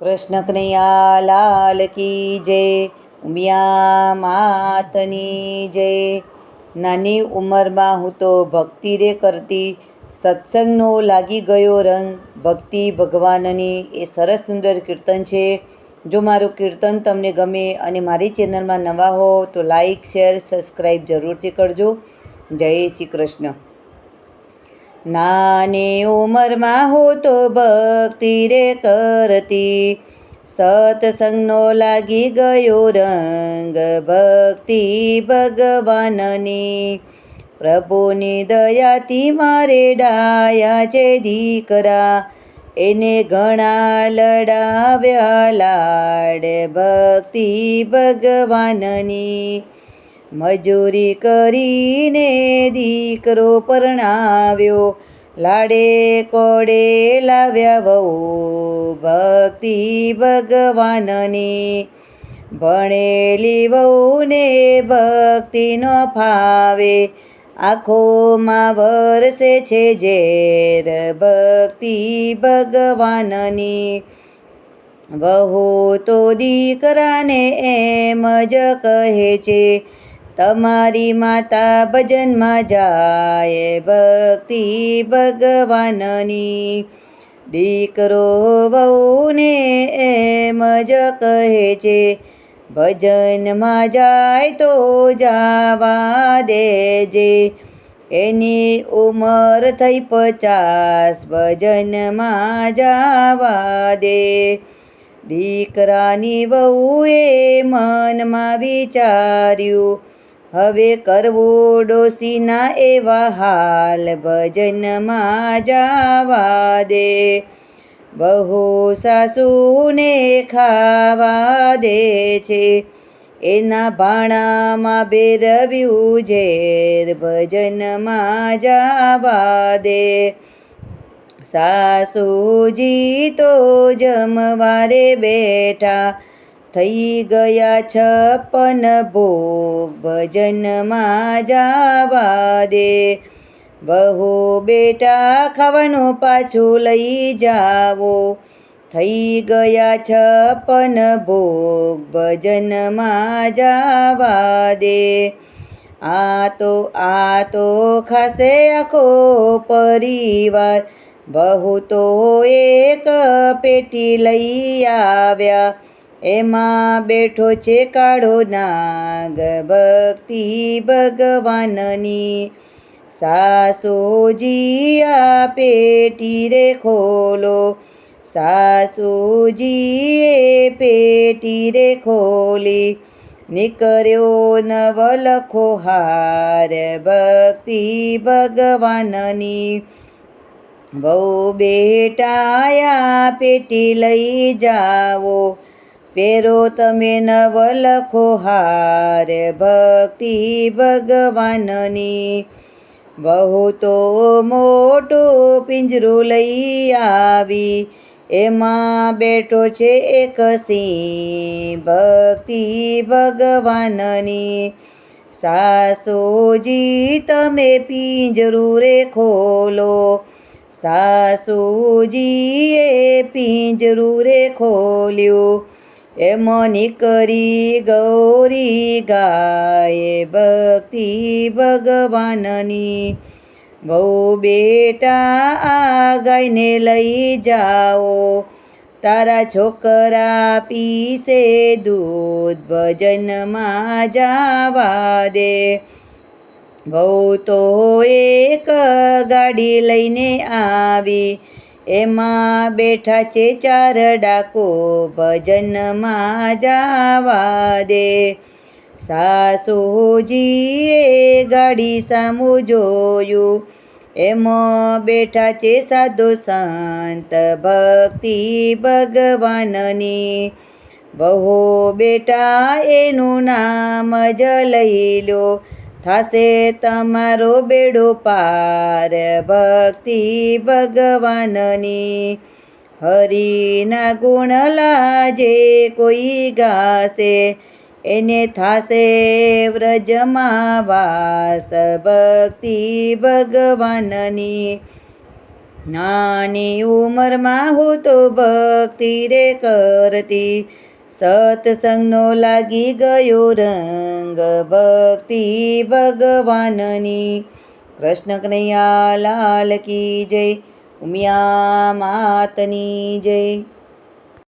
કૃષ્ણ કનૈયા લાલ કી જય, ઉમિયા માતની જય. નાની ઉંમરમાં હું તો ભક્તિ રે કરતી, સત્સંગનો લાગી ગયો રંગ. ભક્તિ ભગવાનની એ સરસ સુંદર કીર્તન છે. જો મારું કીર્તન તમને ગમે અને મારી ચેનલમાં નવા હો, તો લાઈક, શેર, સબસ્ક્રાઈબ જરૂરથી કરજો. જય શ્રી કૃષ્ણ. નાની ઉંમરમાં હું તો ભક્તિ રે કરતી. સત્સંગનો લાગી ગયો રંગ ભક્તિ ભગવાનની. પ્રભુની દયાથી મારે ડાયા છે દીકરા. એને ઘણા લડાવ્યા લાડ ભક્તિ ભગવાનની. મજૂરી કરીને દીકરો પરણાવ્યો. લાડે કોડે લાવ્યા વહુ ભક્તિ ભગવાનની. ભણેલી વહુને ભક્તિનો ફાવે. આંખોમાં વરસે છે ઝેર ભક્તિ ભગવાનની. વહુ તો દીકરાને એમ જ કહે છે તમારી માતા ભજનમાં જાય ભક્તિ ભગવાનની. દીકરો વહુને એમ જ કહે છે, ભજનમાં જાય તો જાવા દેજે. એની ઉંમર થઈ પચાસ, ભજનમાં જાવા દે. દીકરાની વહુએ મનમાં વિચાર્યું હવે કરવો ડોસીના એવા હાલ ભજનમાં જાવા દે. બહુ સાસુને ખાવા દે છે. એના ભાણામાં બેરવ્યું ઝેર ભજનમાં જાવા દે. સાસુજી તો જમવારે બેઠા થઈ ગયા છપ્પન ભોગ ભજનમાં જાવા દે. બહુ બેટા ખાવાનું પાછું લઈ જાવો. થઈ ગયા છપ્પન ભોગ ભજનમાં જાવા દે. આ તો આ તો ખાસે આખો પરિવાર. બહુ તો એક પેટી લઈ આવ્યા. એમાં બેઠો છે કાળો નાગ, ભક્તિ ભગવાનની. સાસુજી આ પેટી રે ખોલો સાસુજીએ પેટી રે ખોલી. નીકળ્યો નવલખો હાર, ભક્તિ ભગવાનની. બહુ બેટાયા પેટી લઈ જાઓ પેરો તમે નવલખો હાર ભક્તિ ભગવાનની. બહુ તો મોટો પિંજરું લઈ આવી, એમાં બેઠો છે એક સિંહ. ભક્તિ ભગવાનની સાસુજી તમે પિંજરું રે ખોલો. સાસુજીએ પિંજરું રે ખોલ્યું. એમ નીકળી ગૌરી ગાય ભક્તિ ભગવાનની. બહુ બેટા આ ગાયને લઈ જાઓ. તારા છોકરા પીસે દૂધ ભજનમાં જાવા દે. બહુ તો એક ગાડી લઈને આવી. એમાં બેઠા છે ચાર ડાકો ભજનમાં જાવા દે. સાસુજીએ ગાડી સામું જોયું. એમાં બેઠા છે સાધુ સંત, ભક્તિ ભગવાનની. બહુ બેટા એનું નામ જ લઈ લો. થાશે તમારો બેડો પાર. ભક્તિ ભગવાનની હરિના ગુણ લાજે કોઈ ગાશે. એને થાશે વ્રજમાં વાસ. ભક્તિ ભગવાનની નાની ઉંમરમાં હું તો ભક્તિ રે કરતી. સત્સંગનો લાગી ગયો રંગ ભક્તિ ભગવાનની. કૃષ્ણ કનૈયા લાલ કી જય ઉમિયા માતની જય.